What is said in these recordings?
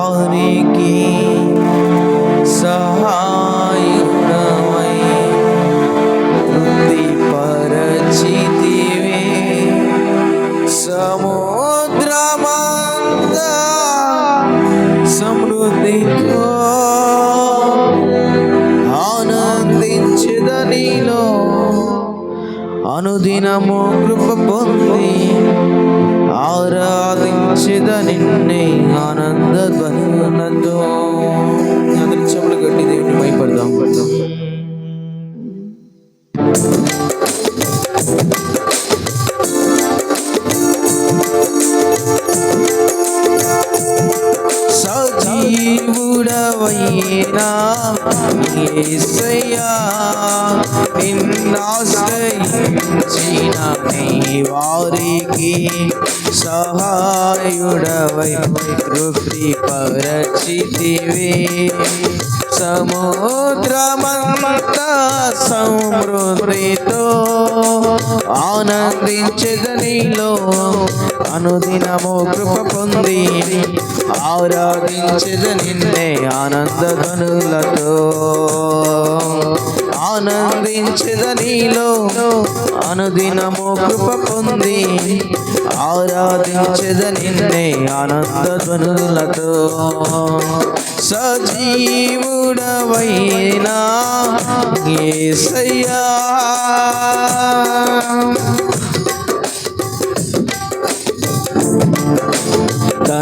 వారికి సహాయకమై ఉంది పరచితివే సముద్రమంద సమృద్ధితో ఆనందించదనిలో అనుదినము కృప పొంది ఆరాధి నిన్నే ఆనంద ధ్వనులతో అందరి చెవులు గట్టి సజీవుడవైనా యేసయ్యా నిన్నాశ్రయించిన నీ వారికి సహాయుడవై కృపి పరచితివే సముద్రమంత సమృద్ధితో ఆనందించదనిలో అనుదినము కృప పొంది ఆరాధించద నిన్నే ఆనంద ధనులతో అనుదినము కృప పొంది ఆరాధించద నిన్నే ఆనంద ధ్వనులతో సజీవుడవైనా యేసయ్యా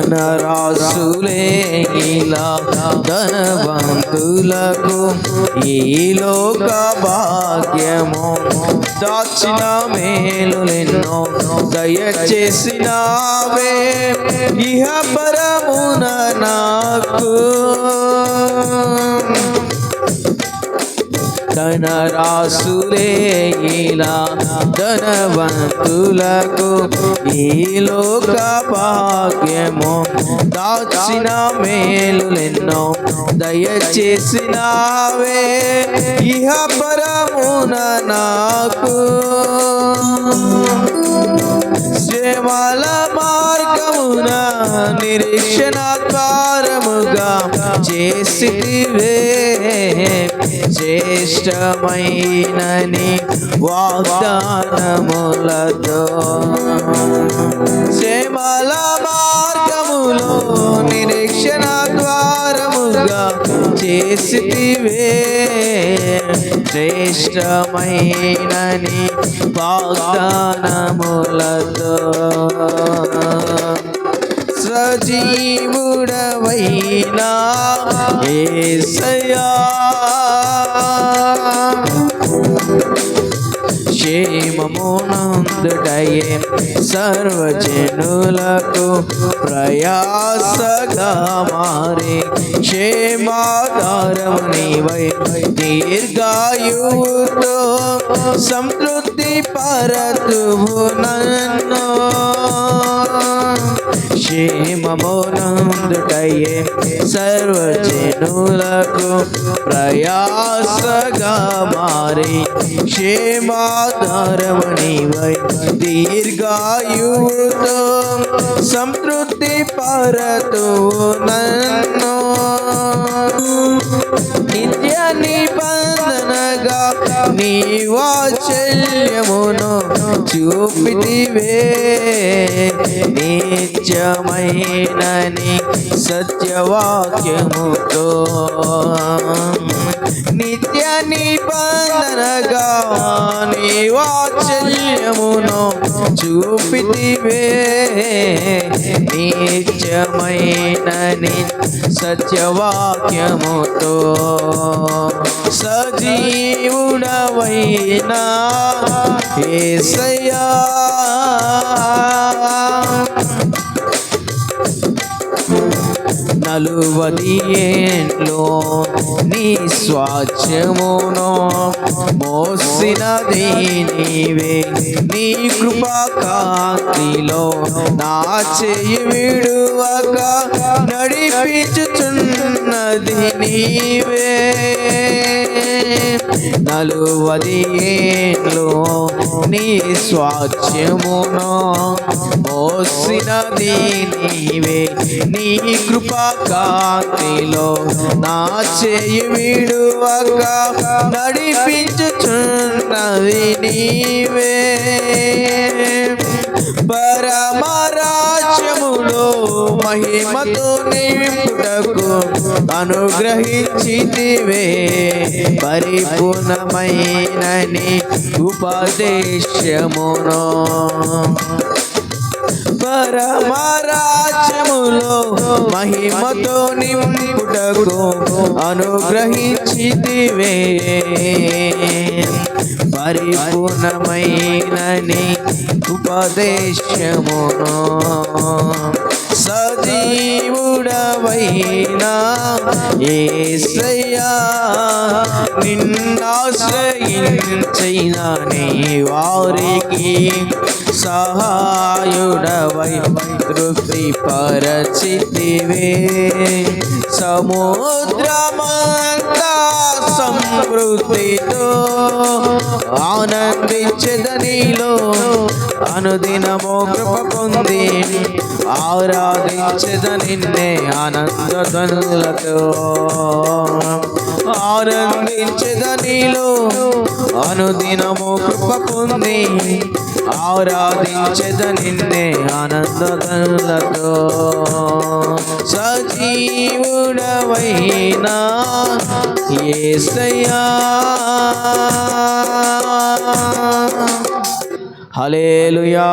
ధనరాసులే ఇలా ధనవంతులకు ఈ లోక భాగ్యము దాచిన మేలులెన్నో దయచేసినావే. ఇహ పరమున నాకు ధనరాసులే ఇలా ధనవంతులకు ఈ లోక భాగ్యము దాచిన మేలులెన్నో దయచేసినావే. ఇహ పరమున నాకు శ్రమల మార్గమున నిరీక్షణ ద్వారముగా చేసివే శ్రేష్టమైనని వాగ్దానములతో శ్రమల మార్గములో నిరీక్షణ ద్వారముగా చేసివే శ్రేష్టమైనని వాగ్దానములతో సజీవుడవైనా ఏసయా క్షేమమునందుటయే సర్వజనులకు ప్రయాసగా మారి క్షేమాధారం నీవై దీర్ఘాయుతో సంతృప్తి పరతువు నన్ను క్షేమమునందుటయే సర్వజనులకు ప్రయాసగా మారి క్షేమాధారమణి వై దీర్ఘాయుతో సంతృప్తి పరతు నన్ను. నిబంధనగా నీ వాచల్యమును చూపితివే. నిత్యమైనని సత్యవాక్యముతో. నిత్య నిబంధనగా నీ వాత్సల్యమును చూపితివే. నిత్యమైన సత్యవాక్యముతో సజీవుడవైనా ఏసయ్యా. నలువది ఏంట్లో నీ స్వాచ్యమును మోసినది నీవే నీ కృపా కాంతిలో నా చెయ్యి విడువక నడిపించుచున్నది నీవే. నలువది ఏంట్లో నీ స్వాచ్యమును మోసినది నీవే నీ కృపా కాంతిలో నా చేయి విడువక నడిపించుచున్నది నీవే. పరమరాజ్యములో మహిమతో నింపుటకు అనుగ్రహించితివే. పరిపూర్ణమైనని ఉపదేశమును. పరమరాజ్యములో మహిమతో నింపుటకు అనుగ్రహించితివే. పరిపూర్ణమైనని ఉపదేశమును సజీవుడవైనా ఏసయ్యా నిన్నాశ్రయించిన నీ వారికి సహాయుడవై తృప్తి పరచితివే సముద్రమంతా సమృద్ధితో ఆనందించదనిలో అనుదినమో కృప పొంది ఆరాధించద నిన్నే ఆనందధ్వనులతో ఆనందించద నీలో అనుదినము కృప పొంది ఆరాధించద నిన్నే ఆనందధ్వనులతో సజీవుడవైనా ఏసయ్యా. హలేలుయా